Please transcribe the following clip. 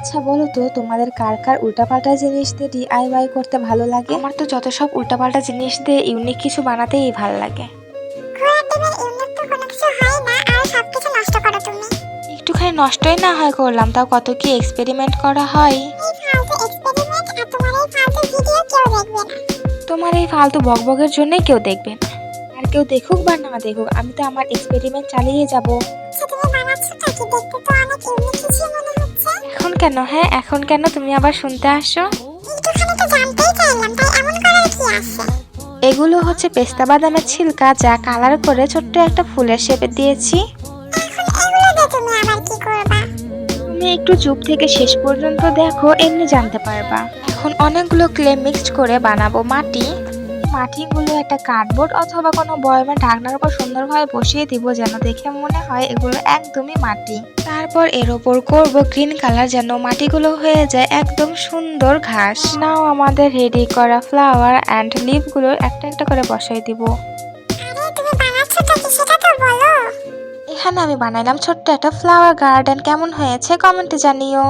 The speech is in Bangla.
আচ্ছা বলো তো তোমাদের কার কার উল্টাপাল্টা জিনিস দিয়ে ডিআইওয়াই করতে ভালো লাগে? আমার তো যত সব উল্টাপাল্টা জিনিস দিয়ে ইউনিক কিছু বানাতেই ভালো লাগে। ঘোড়ার ডিমের ইউনিক তো কোনো কিছু হয় না আর সবকিছু নষ্ট করো তুমি। একটুখানি নষ্টই না হয় করলাম তাও কত কি এক্সপেরিমেন্ট করা হয়? এই ফালতু এক্সপেরিমেন্ট আর তোমার এই ফালতু ভিডিও কেউ দেখবে না। তোমার এই ফালতু বকবকের জন্যই কেউ দেখবে না। আর কেউ দেখুক বা না দেখুক আমি তো আমার এক্সপেরিমেন্ট চালিয়ে যাব। আচ্ছা তুমি দেখতে তো অনেক ইউনিক কিছু কেন? হ্যাঁ এখন কেন তুমি আবার শুনতে আসো? এগুলো হচ্ছে পেস্তা বাদামের ছিলকা যা কালার করে ছোট্ট একটা ফুলের শেপে দিয়েছি। তুমি একটু চুপ থেকে শেষ পর্যন্ত দেখো এমনি জানতে পারবা। এখন অনেকগুলো ক্লে মিক্সড করে বানাবো মাটি। মাটিগুলো একটা কার্ডবোর্ড অথবা কোনো বয়মের ঢাকনার উপর সুন্দরভাবে বসিয়ে দিব যেন দেখে মনে হয় এগুলো একদমই মাটি। তারপর এর ওপর করব গ্রিন কালার যেন মাটিগুলো হয়ে যায় একদম সুন্দর ঘাস। নাও আমাদের রেডি করা ফ্লাওয়ার অ্যান্ড লিভগুলো একটা একটা করে বসাই দিব। এখানে আমি বানাইলাম ছোট্ট একটা ফ্লাওয়ার গার্ডেন কেমন হয়েছে কমেন্টে জানিও।